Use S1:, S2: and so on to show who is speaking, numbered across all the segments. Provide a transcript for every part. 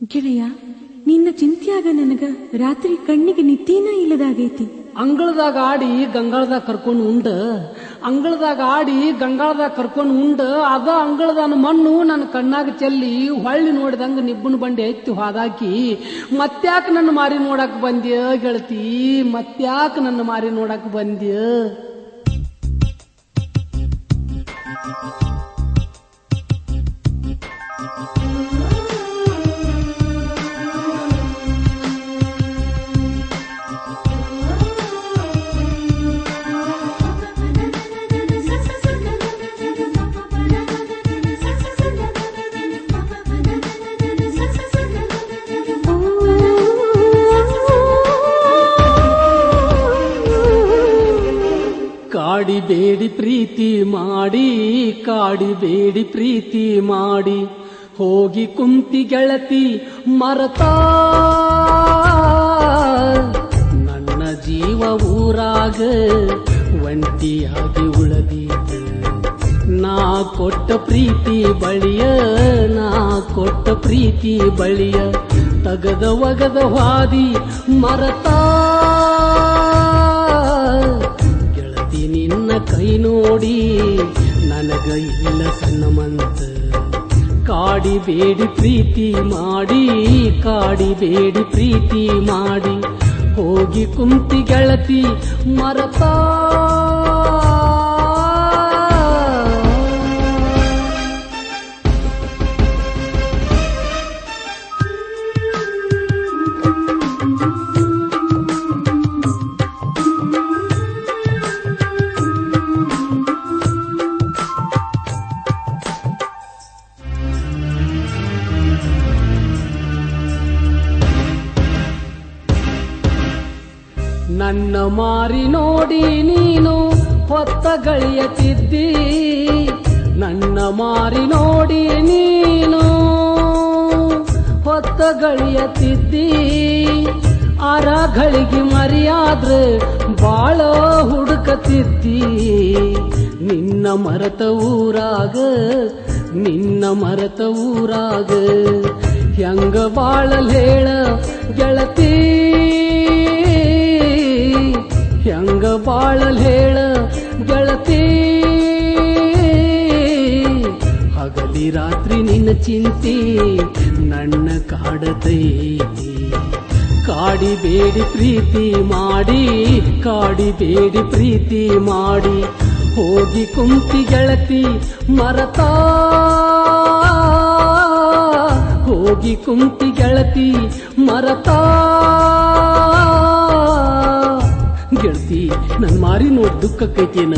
S1: ಗೆಳೆಯ, ನಿನ್ನ ಚಿಂತ್ಯಾಗ ನನಗ ರಾತ್ರಿ ಕಣ್ಣಿಗೆ ನಿತ್ತೀನ ಇಲ್ಲದಾಗೈತಿ.
S2: ಅಂಗಳದಾಗ ಆಡಿ ಗಂಗಾಳದಾಗ ಕರ್ಕೊಂಡು ಉಂಡ. ಅಂಗಳದಾಗ ಆಡಿ ಗಂಗಾಳದಾಗ ಕರ್ಕೊಂಡು ಉಂಡ. ಅದ ಅಂಗಳದ ಮಣ್ಣು ನನ್ನ ಕಣ್ಣಾಗ ಚೆಲ್ಲಿ ಹೊಳ್ಳಿ ನೋಡಿದಂಗ ನಿಬ್ಬನ ಬಂಡಿ ಎತ್ತಿ ಹಾದಾಕಿ, ಮತ್ತ್ಯಾಕ ನನ್ನ ಮಾರಿ ನೋಡಕ್ ಬಂದ್ಯ ಗೆಳತಿ, ಮತ್ತ್ಯಾಕ ನನ್ನ ಮಾರಿ ನೋಡಕ್ ಬಂದ್ಯ. ಕಾಡಿಬೇಡಿ ಪ್ರೀತಿ ಮಾಡಿ ಕಾಡಿಬೇಡಿ ಪ್ರೀತಿ ಮಾಡಿ. ಹೋಗಿ ಕುಂತಿ ಗೆಳತಿ, ಮರತಾ. ನನ್ನ ಜೀವ ಊರಾಗ ಒಂಟಿಯಾಗಿ ಉಳದೀತ ನಾ ಕೊಟ್ಟ ಪ್ರೀತಿ ಬಳಿಯ, ನಾ ಕೊಟ್ಟ ಪ್ರೀತಿ ಬಳಿಯ. ತಗದ ಒಗದ ವಾದಿ ಮರತಾ. ನೋಡಿ ನನಗ ಇಲ್ಲ ಸಣ್ಣ ಮಂತ ಕಾಡಿಬೇಡಿ ಪ್ರೀತಿ ಮಾಡಿ, ಕಾಡಿ ಬೇಡಿ ಪ್ರೀತಿ ಮಾಡಿ. ಹೋಗಿ ಕುಂತಿ ಗೆಳತಿ ಮರತಾ. ನನ್ನ ಮಾರಿ ನೋಡಿ ನೀನು ಹೊತ್ತ ಗಳಿಯತಿದ್ದಿ ನನ್ನ ಮಾರಿ ನೋಡಿ ನೀನು ಹೊತ್ತ ಗಳಿಯತಿದ್ದಿ ಅರ ಗಳಿಗೆ ಮರಿಯಾದ್ರೆ ಬಾಳ ಹುಡುಕತಿದ್ದಿ ನಿನ್ನ ಮರತ ಊರಾಗ, ನಿನ್ನ ಮರತ ಊರಾಗ ಹೆಂಗ ಬಾಳಲ್ ಹೇಳ ಗೆಳತಿ. ಹೆಂಗ ಬಾಳಲ್ ಹೇಳ ಗೆಳತಿ? ಹಗಲಿ ರಾತ್ರಿ ನಿನ್ನ ಚಿಂತಿ ನನ್ನ ಕಾಡತೈತಿ ಕಾಡಿಬೇಡಿ ಪ್ರೀತಿ ಮಾಡಿ ಕಾಡಿಬೇಡಿ ಪ್ರೀತಿ ಮಾಡಿ. ಹೋಗಿ ಕುಂತಿ ಗೆಳತಿ, ಮರತಾ? ಹೋಗಿ ಕುಂತಿ ಗೆಳತಿ, ಮರತಾ? ನನ್ ಮಾರಿ ನೋಡ್ ದುಃಖಕ್ಕೈತೇನ?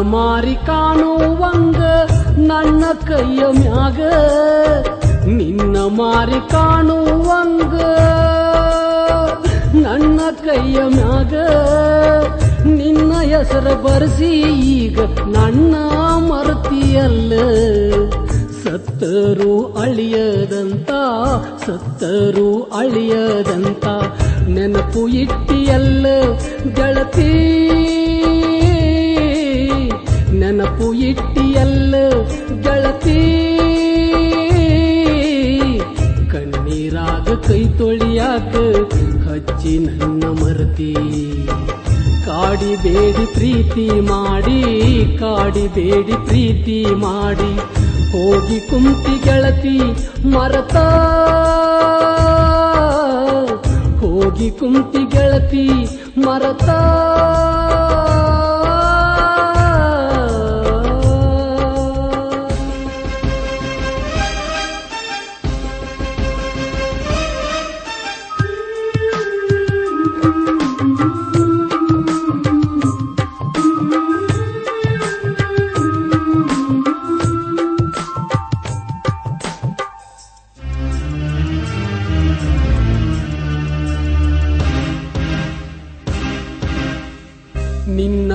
S2: ಮಾರಿ ಕಾಣುವಂಗ ನನ್ನ ಕೈಯ ಮ್ಯಾಗ. ನಿನ್ನ ಮಾರಿ ಕಾಣುವಂಗ ನನ್ನ ಕೈಯ ಮ್ಯಾಗ. ನಿನ್ನ ಹೆಸರ ಬರ್ಸಿ ಈಗ ನನ್ನ ಮರತಿಯಲ್ಲ. ಸತ್ತರು ಅಳಿಯದಂತ ಸತ್ತರು ಅಳಿಯದಂತ ನೆನಪು ಇಟ್ಟಿಯಲ್ಲ ಗೆಳತಿ. ನೆನಪು ಇಟ್ಟಿಯಲ್ಲ ಗೆಳತಿ. ಕಣ್ಣೀರಾಗ ಕೈ ತೊಳಿಯಾಕ ಹಚ್ಚಿ ನನ್ನ ಮರತಿ. ಕಾಡಿಬೇಡಿ ಪ್ರೀತಿ ಮಾಡಿ ಕಾಡಿಬೇಡಿ ಪ್ರೀತಿ ಮಾಡಿ. ಹೋಗಿ ಕುಂತಿ ಗೆಳತಿ, ಮರತಾ. ಹೋಗಿ ಕುಂತಿ ಗೆಳತಿ, ಮರತಾ.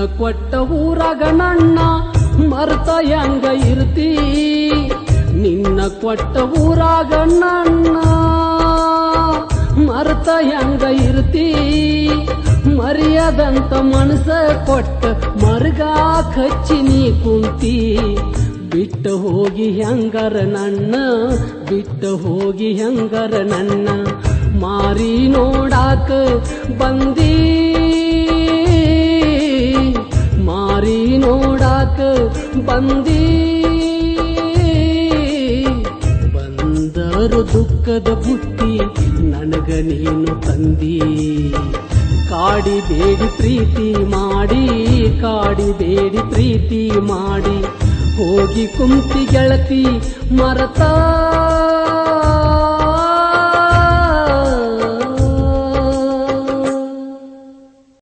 S2: ಕೊಟ್ಟ ಊರ ನನ್ನ ಮರ್ತ ಹೆಂಗ ಇರ್ತಿ? ನಿನ್ನ ಕೊಟ್ಟ ಊರ ನನ್ನ ಮರ್ತ ಹೆಂಗ ಇರ್ತಿ? ಮರ್ಯಾದಂತ ಮನಸ ಕೊಟ್ಟ ಮರ್ಗ ಕಚ್ಚಿ ನೀ ಕುಂತಿ. ಬಿಟ್ಟ ಹೋಗಿ ಹೆಂಗರ ನನ್ನ, ಬಿಟ್ಟ ಹೋಗಿ ಹೆಂಗರ ನನ್ನ? ಮಾರಿ ನೋಡಾಕ ಬಂದಿ. ಬಂದಿ. ಬಂದರು ದುಃಖದ ಬುತ್ತಿ ನನಗ ನೀನು ತಂದಿ. ಕಾಡಿ ಬೇಡಿ ಪ್ರೀತಿ ಮಾಡಿ, ಕಾಡಿ ಬೇಡಿ ಪ್ರೀತಿ ಮಾಡಿ. ಹೋಗಿ ಕುಂತಿ ಗೆಳತಿ ಮರತಾ.